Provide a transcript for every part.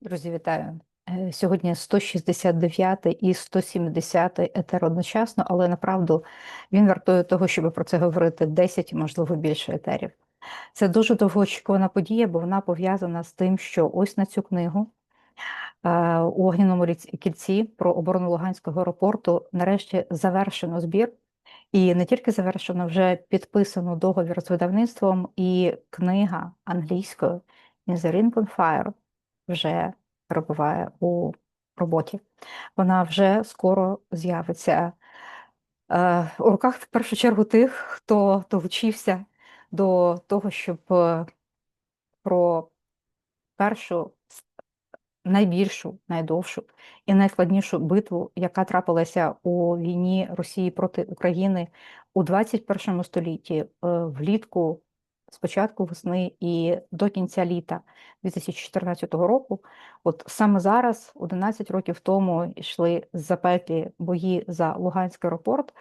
Друзі, вітаю! Е, Сьогодні 169 і 170 етер одночасно, але направду він вартує того, щоб про це говорити 10 і, можливо, більше етерів. Це дуже довгоочікувана подія, бо вона пов'язана з тим, що ось на цю книгу е, у Огняному кільці про оборону Луганського аеропорту нарешті завершено збір. І не тільки завершено, вже підписано договір з видавництвом, і книга англійською «In Fire» вже перебуває у роботі. Вона вже скоро з'явиться е, у руках в першу чергу тих, хто долучився до того, щоб е, про першу найбільшу, найдовшу і найскладнішу битву, яка трапилася у війні Росії проти України у 21 столітті, е, спочатку весни і до кінця літа 2014 року. От саме зараз, 11 років тому, йшли запеклі бої за Луганський аеропорт.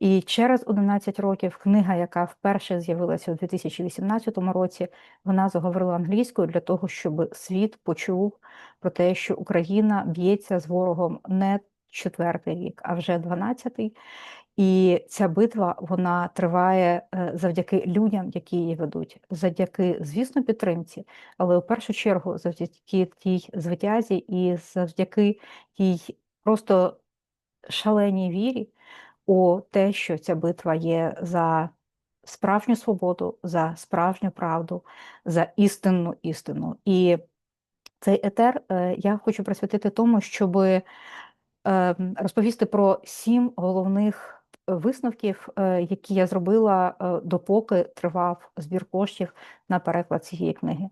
І через 11 років книга, яка вперше з'явилася у 2018 році, вона заговорила англійською для того, щоб світ почув про те, що Україна б'ється з ворогом не четвертий рік, а вже дванадцятий. І ця битва вона триває е, завдяки людям, які її ведуть, завдяки, звісно, підтримці, але у першу чергу завдяки тій звитязі і завдяки тій просто шаленій вірі у те, що ця битва є за справжню свободу, за справжню правду, за істинну істину. І цей етер е, я хочу присвятити тому, щоб розповісти про сім головних висновків, е, які я зробила е, допоки тривав збір коштів на переклад цієї книги.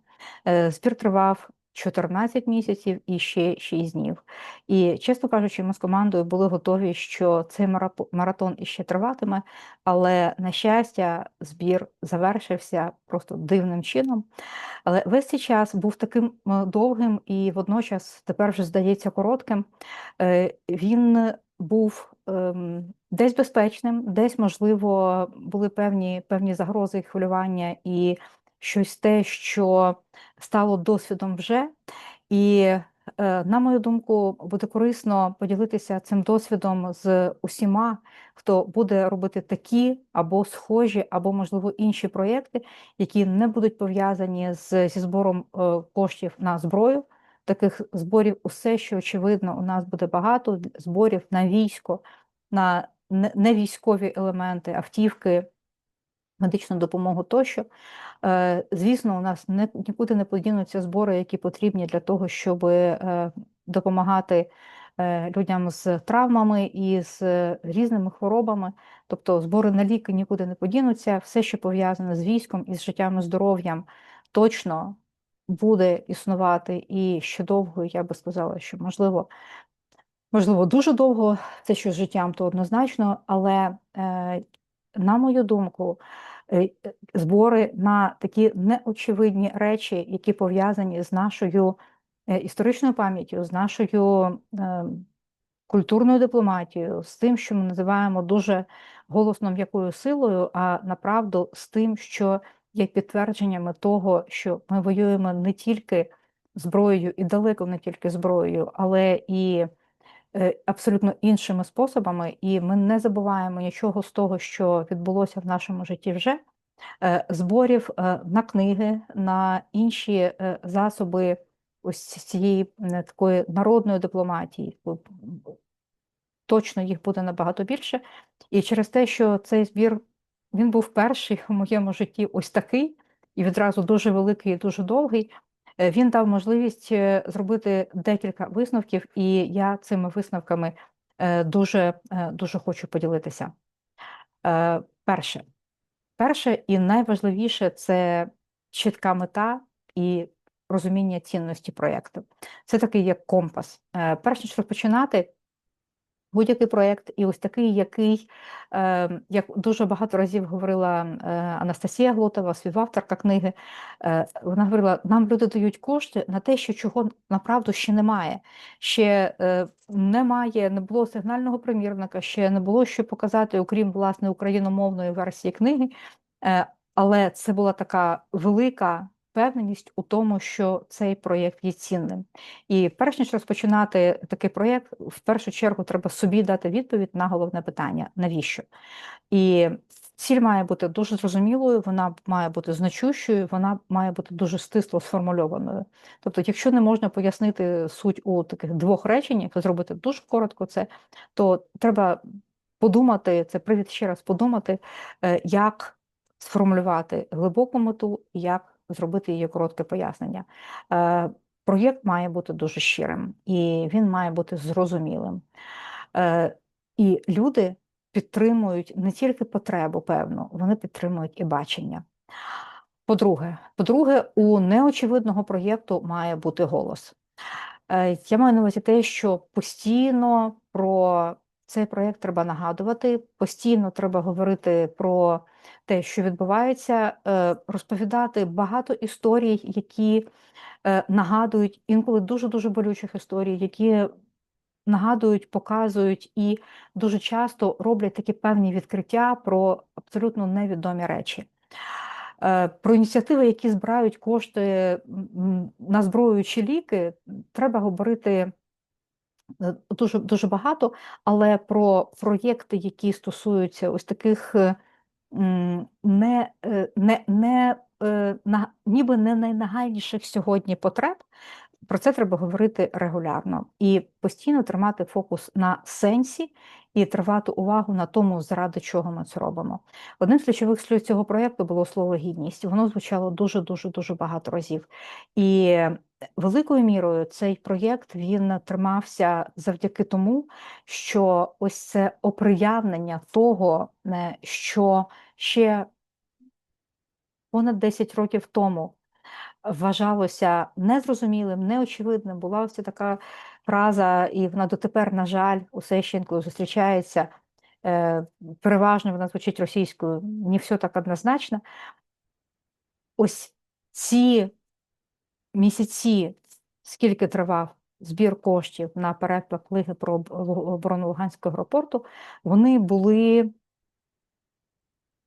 Е, Збір тривав 14 місяців і ще 6 днів. І, чесно кажучи, ми з командою були готові, що цей маратон іще триватиме, але, на щастя, збір завершився просто дивним чином. Але весь цей час був таким довгим і водночас тепер вже здається коротким. Він був ем, десь безпечним, десь, можливо, були певні, певні загрози і хвилювання і щось те, що стало досвідом вже. І, е, на мою думку, буде корисно поділитися цим досвідом з усіма, хто буде робити такі або схожі, або, можливо, інші проєкти, які не будуть пов'язані з, зі збором е, коштів на зброю. Таких зборів, усе, що очевидно, у нас буде багато зборів на військо, на не- невійськові елементи, автівки, медичну допомогу тощо. Е, Звісно, у нас не, нікуди не подінуться збори, які потрібні для того, щоб е, допомагати е, людям з травмами і з різними хворобами. Тобто збори на ліки нікуди не подінуться. Все, що пов'язане з військом і з життям і здоров'ям, точно буде існувати і ще довго, я би сказала, що можливо. Можливо, дуже довго це що з життям, то однозначно, але е, на мою думку, е, збори на такі неочевидні речі, які пов'язані з нашою е, історичною пам'яттю, з нашою культурною дипломатією, з тим, що ми називаємо дуже голосно м'якою силою, а направду з тим, що є підтвердженнями того, що ми воюємо не тільки зброєю і далеко не тільки зброєю, але і абсолютно іншими способами, і ми не забуваємо нічого з того, що відбулося в нашому житті вже. Е, Зборів е, на книги, на інші е, засоби ось цієї е, такої народної дипломатії. Точно їх буде набагато більше. І через те, що цей збір він був перший у моєму житті ось такий, і відразу дуже великий і дуже довгий. Е, Він дав можливість е, зробити декілька висновків, і я цими висновками е, дуже, дуже хочу поділитися. Перше, перше і найважливіше це чітка мета і розуміння цінності проєкту. Це такий як компас. Перш ніж розпочинати, будь-який проєкт, і ось такий, який, е, як дуже багато разів говорила е, Анастасія Глотова, співавторка книги, е, вона говорила: нам люди дають кошти на те, що чого направду ще немає. Ще е, немає, не було сигнального примірника, ще не було що показати, окрім власне україномовної версії книги. Е, але це була така велика впевненість у тому, що цей проєкт є цінним. І перш ніж розпочинати такий проєкт, в першу чергу треба собі дати відповідь на головне питання: навіщо? І ціль має бути дуже зрозумілою, вона має бути значущою, вона має бути дуже стисло сформульованою. Тобто, якщо не можна пояснити суть у таких двох реченнях, зробити дуже коротко це, то треба подумати, це привід ще раз подумати, е, як сформулювати глибоку мету, як зробити її коротке пояснення. Е, проєкт має бути дуже щирим і він має бути зрозумілим. Е, і люди підтримують не тільки потребу, певну, вони підтримують і бачення. По-друге, по-друге, у неочевидного проєкту має бути голос. Я маю на увазі те, що постійно про цей проєкт треба нагадувати, постійно треба говорити про те, що відбувається, е, розповідати багато історій, які е, нагадують інколи дуже-дуже болючих історій, які нагадують, показують і дуже часто роблять такі певні відкриття про абсолютно невідомі речі. Е, про ініціативи, які збирають кошти на зброю чи ліки, треба говорити дуже дуже багато, але про проєкти, які стосуються ось таких е, не е, не, не на, ніби не найнагальніших сьогодні потреб, про це треба говорити регулярно і постійно тримати фокус на сенсі і тривати увагу на тому, заради чого ми це робимо. Одним з ключових слів цього проєкту було слово гідність. Воно звучало дуже дуже дуже багато разів. І великою мірою цей проєкт він тримався завдяки тому, що ось це оприявнення того, що ще понад 10 років тому вважалося незрозумілим, неочевидним. Була ось така фраза, і вона дотепер, на жаль, усе ще інколи зустрічається. Е, переважно вона звучить російською, не все так однозначно. Ось ці місяці, скільки тривав збір коштів на переклад книги про оборону Луганського аеропорту, вони були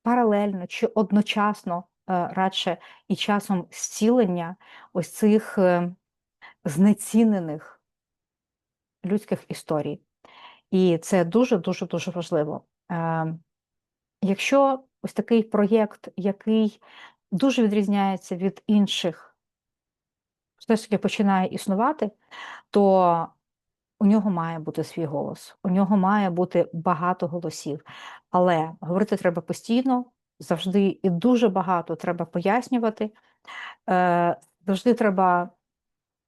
паралельно чи одночасно радше і часом зцілення ось цих е, знецінених людських історій. І це дуже-дуже дуже важливо. Е, якщо ось такий проєкт, який дуже відрізняється від інших, все ж таки починає існувати, то у нього має бути свій голос, у нього має бути багато голосів. Але говорити треба постійно, завжди і дуже багато треба пояснювати. Е, завжди треба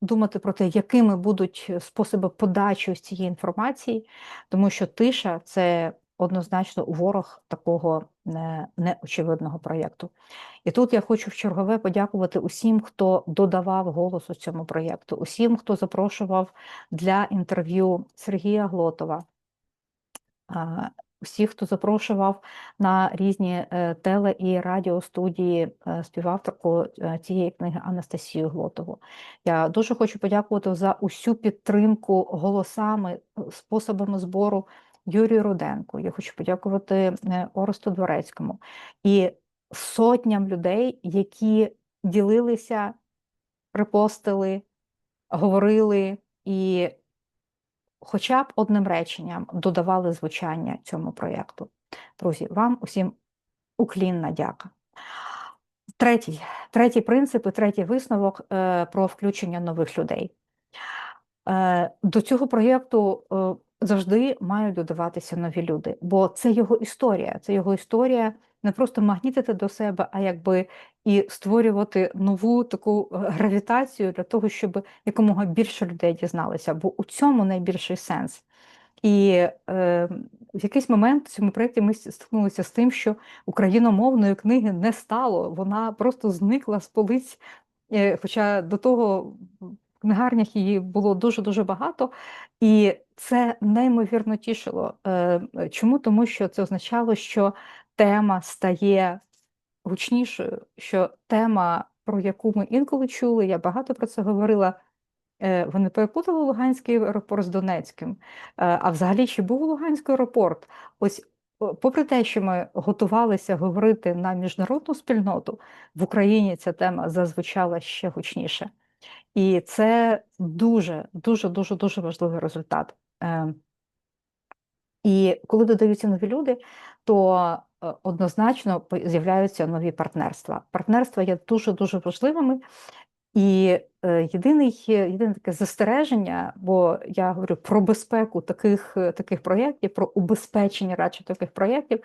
думати про те, якими будуть способи подачі ось цієї інформації, тому що тиша це однозначно ворог такого неочевидного проєкту. І тут я хочу в чергове подякувати усім, хто додавав голос у цьому проєкту, усім, хто запрошував для інтерв'ю Сергія Глотова. Всіх, хто запрошував на різні е, теле і радіостудії е, співавторку е, цієї книги Анастасію Глотову. Я дуже хочу подякувати за усю підтримку голосами, способами збору Юрію Руденку. Я хочу подякувати Оресту Дворецькому і сотням людей, які ділилися, репостили, говорили і хоча б одним реченням додавали звучання цьому проєкту. Друзі, вам усім уклінна дяка. Третій третій принцип і третій висновок е, про включення нових людей. Е, До цього проєкту е, завжди мають додаватися нові люди, бо це його історія, це його історія не просто магнітити до себе, а якби і створювати нову таку е, гравітацію для того, щоб якомога більше людей дізналися, бо у цьому найбільший сенс. І е, в якийсь момент в цьому проєкті ми стикнулися з тим, що україномовної книги не стало, вона просто зникла з полиць. Е, хоча до того в книгарнях її було дуже-дуже багато, і це неймовірно тішило. Е, чому? Тому що це означало, що тема стає гучнішою, що тема, про яку ми інколи чули, я багато про це говорила. Е, вони перепутали Луганський аеропорт з Донецьким. Е, а взагалі, чи був Луганський аеропорт? Ось попри те, що ми готувалися говорити на міжнародну спільноту, в Україні ця тема зазвучала ще гучніше. І це дуже, дуже, дуже, дуже важливий результат. Е, і коли додаються нові люди, то однозначно з'являються нові партнерства. Партнерства є дуже дуже важливими, і е, єдиний, єдине таке застереження, бо я говорю про безпеку таких таких проєктів, про убезпечення радше таких проєктів,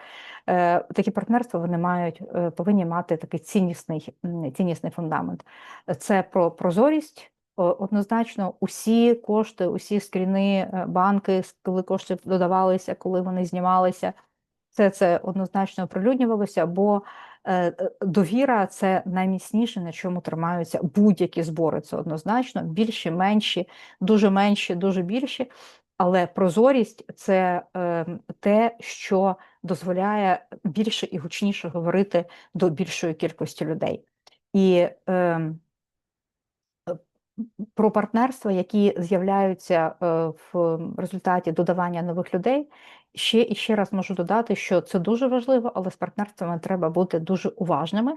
е, такі партнерства вони мають, е, повинні мати такий ціннісний ціннісний фундамент. Це про прозорість. Однозначно, усі кошти, усі скріни, банки, коли кошти додавалися, коли вони знімалися, все це однозначно оприлюднювалося, бо Е, е, довіра це найміцніше, на чому тримаються будь-які збори. Це однозначно більші, менші, дуже менші, дуже більші. Але прозорість це е, те, що дозволяє більше і гучніше говорити до більшої кількості людей. І е, про партнерства, які з'являються в результаті додавання нових людей, Ще і ще раз можу додати, що це дуже важливо, але з партнерствами треба бути дуже уважними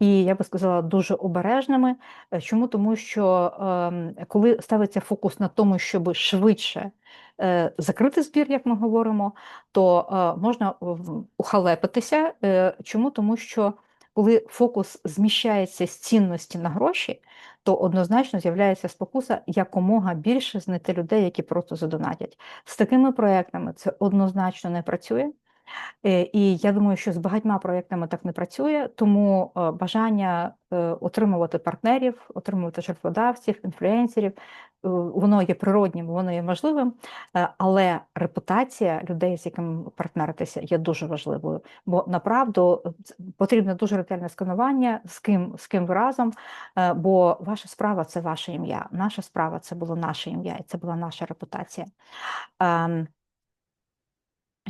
і я би сказала дуже обережними. Е, чому? Тому що ем, коли ставиться фокус на тому, щоб швидше е, закрити збір, як ми говоримо, то е, можна ухалепитися. Чому? Тому що коли фокус зміщається з цінності на гроші, то однозначно з'являється спокуса якомога більше знайти людей, які просто задонатять. З такими проектами це однозначно не працює. Е, і я думаю, що з багатьма проєктами так не працює, тому е, бажання е, отримувати партнерів, отримувати жертводавців, інфлюенсерів, воно є природнім, воно є можливим, але репутація людей, з якими партнеритися, є дуже важливою. Бо направду потрібне дуже ретельне сканування, з ким з ким ви разом, бо ваша справа це ваше ім'я. Наша справа це було наше ім'я, і це була наша репутація.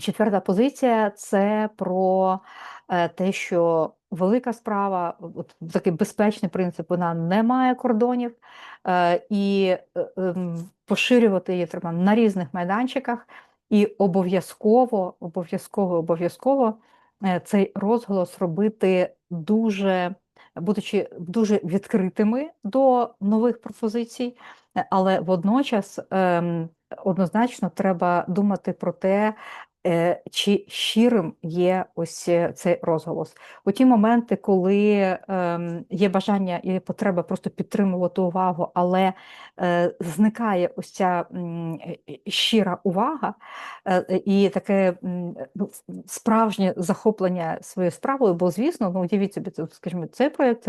Четверта позиція це про е, те, що велика справа, от такий безпечний принцип, вона не має кордонів, е, і е, ем, поширювати її треба на різних майданчиках, і обов'язково, обов'язково, обов'язково цей розголос робити дуже, будучи дуже відкритими до нових пропозицій, але водночас ем, однозначно треба думати про те, чи щирим є ось е, цей розголос. У ті моменти, коли ем, є бажання і потреба просто підтримувати увагу, але е, зникає ось ця щира увага і таке ну, справжнє захоплення своєю справою, бо, звісно, ну уявіть собі, скажімо, цей проєкт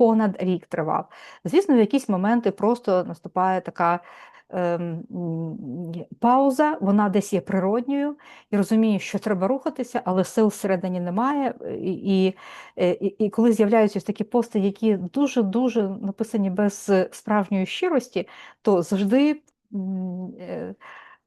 понад рік тривав. Звісно, в якісь моменти просто наступає така пауза, вона десь є природньою і розуміє, що треба рухатися, але сил всередині немає. І і, е, і, коли з'являються такі пости, які дуже-дуже написані без справжньої щирості, то завжди.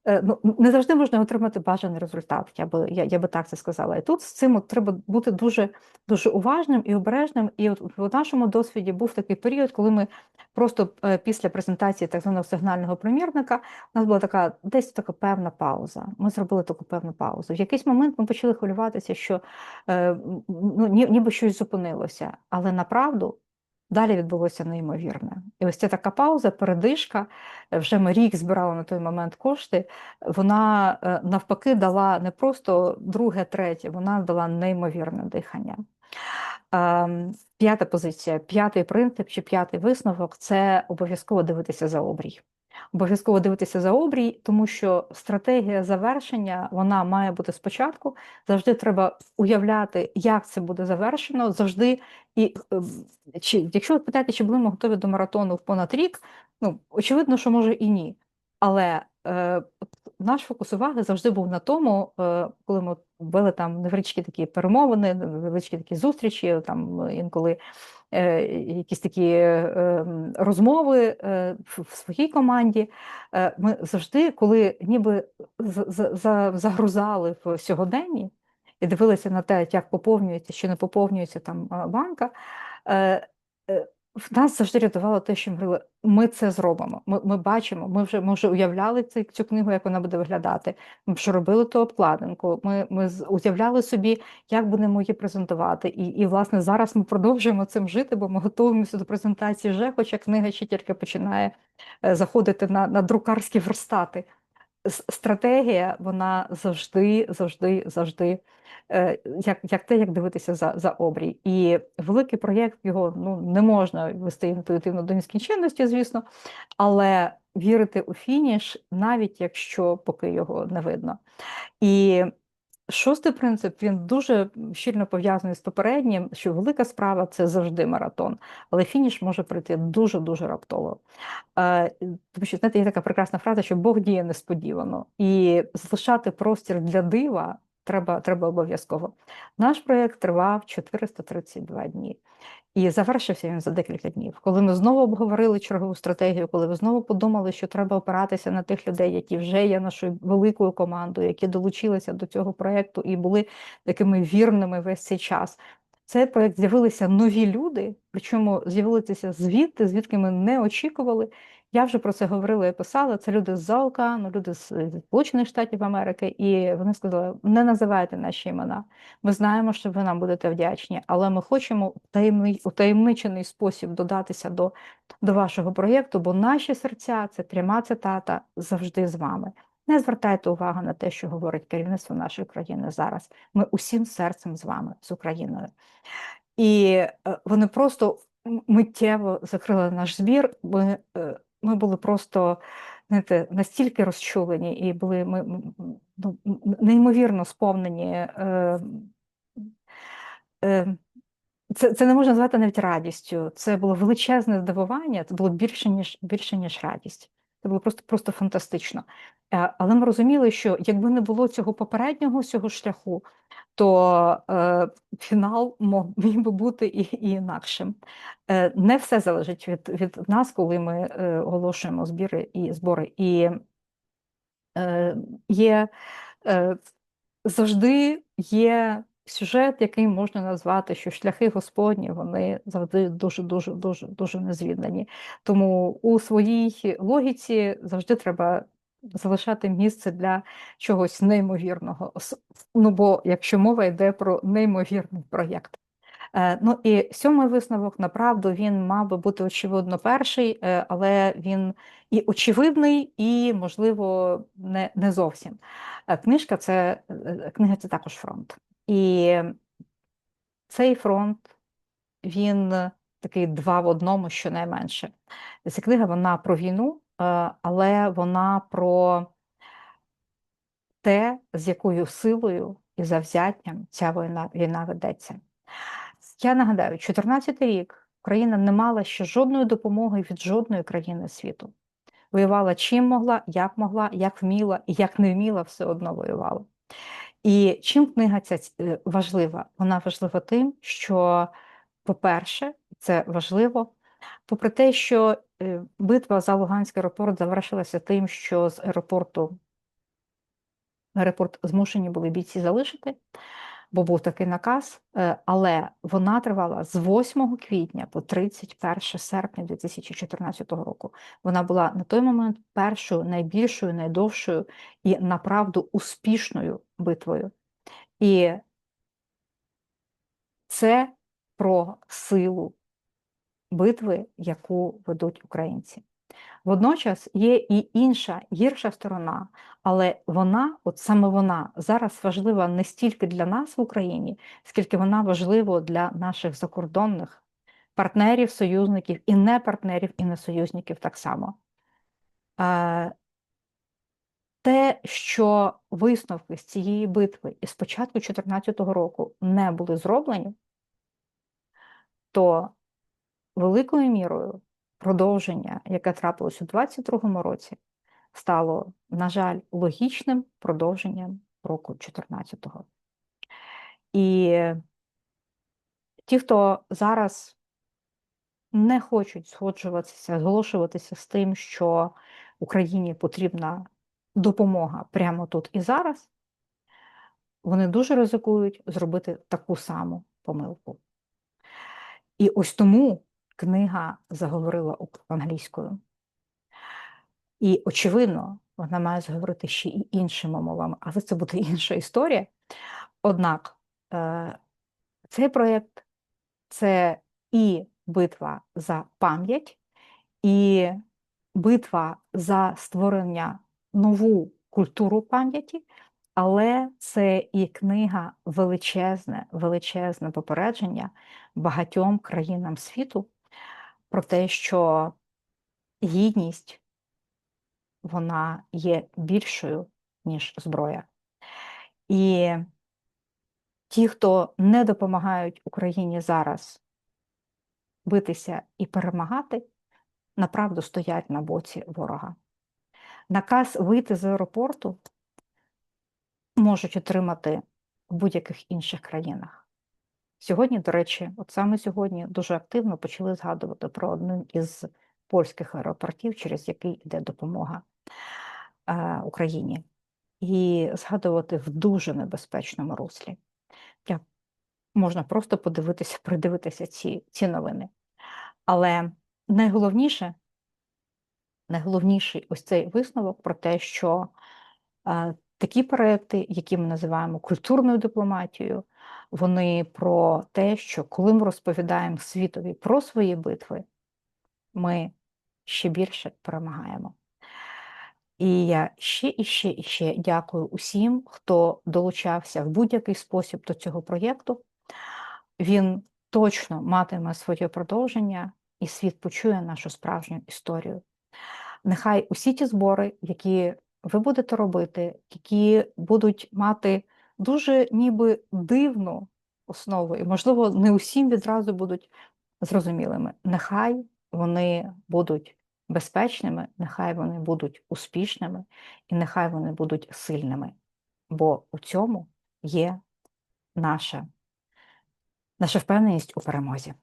Е, ну, не завжди можна отримати бажаний результат, я би я, я би так це сказала. І тут з цим от треба бути дуже дуже уважним і обережним. І от в нашому досвіді був такий період, коли ми просто е, після презентації так званого сигнального примірника у нас була така десь така певна пауза. Ми зробили таку певну паузу. В якийсь момент ми почали хвилюватися, що е, ну, ніби щось зупинилося, але направду Далі відбулося неймовірне. І ось ця така пауза, передишка, вже ми рік збирали на той момент кошти, вона е, навпаки дала не просто друге, третє, вона дала неймовірне дихання. Ем, п'ята позиція, п'ятий принцип чи п'ятий висновок це обов'язково дивитися за обрій обов'язково дивитися за обрій, тому що стратегія завершення вона має бути спочатку. Завжди треба уявляти, як це буде завершено. Завжди і ем, чи якщо ви питаєте, чи були ми готові до маратону в понад рік, ну очевидно, що може і ні. Але е, наш фокус уваги завжди був на тому, е, коли ми вели там невеличкі такі перемовини, невеличкі такі зустрічі, там інколи Е, якісь такі е, розмови е, в своїй команді. Ми завжди, коли ніби загрузали в сьогоденні і дивилися на те, як поповнюється чи не поповнюється там банка, в нас завжди рятувало те, що ми говорили, ми це зробимо. Ми ми бачимо, ми вже ми вже уявляли цю, цю книгу, як вона буде виглядати. Ми вже робили ту обкладинку. Ми ми уявляли собі, як будемо її презентувати. І, і, власне, зараз ми продовжуємо цим жити, бо ми готуємося до презентації вже, хоча книга ще тільки починає е, заходити на, на друкарські верстати. Стратегія, вона завжди, завжди, завжди. Е, як як те, як дивитися за за обрій. І великий проєкт його ну, не можна вести інтуїтивно до нескінченності, звісно, але вірити у фініш, навіть якщо поки його не видно. І шостий принцип він дуже щільно пов'язаний з попереднім, що велика справа це завжди маратон, але фініш може прийти дуже-дуже раптово. Е, тому що знаєте, є така прекрасна фраза, що Бог діє несподівано, і залишати простір для дива треба треба обов'язково. Наш проєкт тривав 432 дні. І завершився він за декілька днів. Коли ми знову обговорили чергову стратегію, коли ви знову подумали, що треба опиратися на тих людей, які вже є нашою великою командою, які долучилися до цього проєкту і були такими вірними весь цей час. Цей проєкт з'явилися нові люди, причому з'явилися звідти, звідки ми не очікували. Я вже про це говорила і писала. Це люди з Заокану, люди з Сполучених Штатів Америки, і вони сказали: не називайте наші імена. Ми знаємо, що ви нам будете вдячні, але ми хочемо у таємничений спосіб додатися до, до вашого проєкту, бо наші серця це пряма цитата завжди з вами. Не звертайте увагу на те, що говорить керівництво нашої країни зараз. Ми усім серцем з вами, з Україною. І е, вони просто миттєво закрили наш збір. Ми е, ми були просто знаєте, настільки розчулені і були ми ну, неймовірно сповнені. Е, е, це це не можна назвати навіть радістю. Це було величезне здивування, це було більше, ніж більше, ніж радість. Це було просто просто фантастично. Е, але ми розуміли, що якби не було цього попереднього цього шляху, то е, фінал міг би бути і, і інакшим. Е, Не все залежить від від нас, коли ми е, оголошуємо збіри і збори. І е, є е, завжди є сюжет, який можна назвати, що шляхи Господні вони завжди дуже дуже дуже дуже незвідані. Тому у своїй логіці завжди треба залишати місце для чогось неймовірного. Ну бо якщо мова йде про неймовірний проєкт. Е, ну і сьомий висновок, направду, він мав би бути очевидно перший, е, але він і очевидний, і, можливо, не не зовсім. Е, книжка це книга це також фронт. І цей фронт, він такий два в одному, щонайменше. Ця книга вона про війну, Е, але вона про те, з якою силою і завзяттям ця війна, війна ведеться. Я нагадаю, 2014 рік Україна не мала ще жодної допомоги від жодної країни світу. Воювала чим могла, як могла, як вміла і як не вміла, все одно воювала. І чим книга ця е, важлива? Вона важлива тим, що, по-перше, це важливо, попри те, що Е, битва за Луганський аеропорт завершилася тим, що з аеропорту аеропорт змушені були бійці залишити, бо був такий наказ, е, але вона тривала з 8 квітня по 31 серпня 2014 року. Вона була на той момент першою, найбільшою, найдовшою і направду успішною битвою. І це про силу битви, яку ведуть українці. Водночас є і інша гірша сторона, але вона, от саме вона, зараз важлива не стільки для нас в Україні, скільки вона важлива для наших закордонних партнерів, союзників і не партнерів, і не союзників так само. Те, що висновки з цієї битви і з початку 2014 року не були зроблені, то великою мірою продовження, яке трапилось у 2022 році, стало, на жаль, логічним продовженням року 2014-го. І ті, хто зараз не хочуть згоджуватися, зголошуватися з тим, що Україні потрібна допомога прямо тут і зараз, вони дуже ризикують зробити таку саму помилку. І ось тому книга заговорила англійською. І, очевидно, вона має заговорити ще і іншими мовами, але це буде інша історія. Однак е, цей проєкт це і битва за пам'ять, і битва за створення нову культуру пам'яті, але це і книга величезне, величезне попередження багатьом країнам світу про те, що гідність вона є більшою, ніж зброя. І ті, хто не допомагають Україні зараз битися і перемагати, направду стоять на боці ворога. Наказ вийти з аеропорту можуть отримати в будь-яких інших країнах. Сьогодні, до речі, от саме сьогодні дуже активно почали згадувати про один із польських аеропортів, через який йде допомога е, Україні, і згадувати в дуже небезпечному руслі. Я, можна просто подивитися, придивитися ці, ці новини. Але найголовніше, найголовніший ось цей висновок про те, що е, такі проекти, які ми називаємо культурною дипломатією, вони про те, що коли ми розповідаємо світові про свої битви, ми ще більше перемагаємо. І я ще і ще і ще дякую усім, хто долучався в будь-який спосіб до цього проєкту. Він точно матиме своє продовження, і світ почує нашу справжню історію. Нехай усі ті збори, які ви будете робити, які будуть мати дуже ніби дивну основу, і, можливо, не усім відразу будуть зрозумілими. Нехай вони будуть безпечними, нехай вони будуть успішними, і нехай вони будуть сильними. Бо у цьому є наша, наша впевненість у перемозі.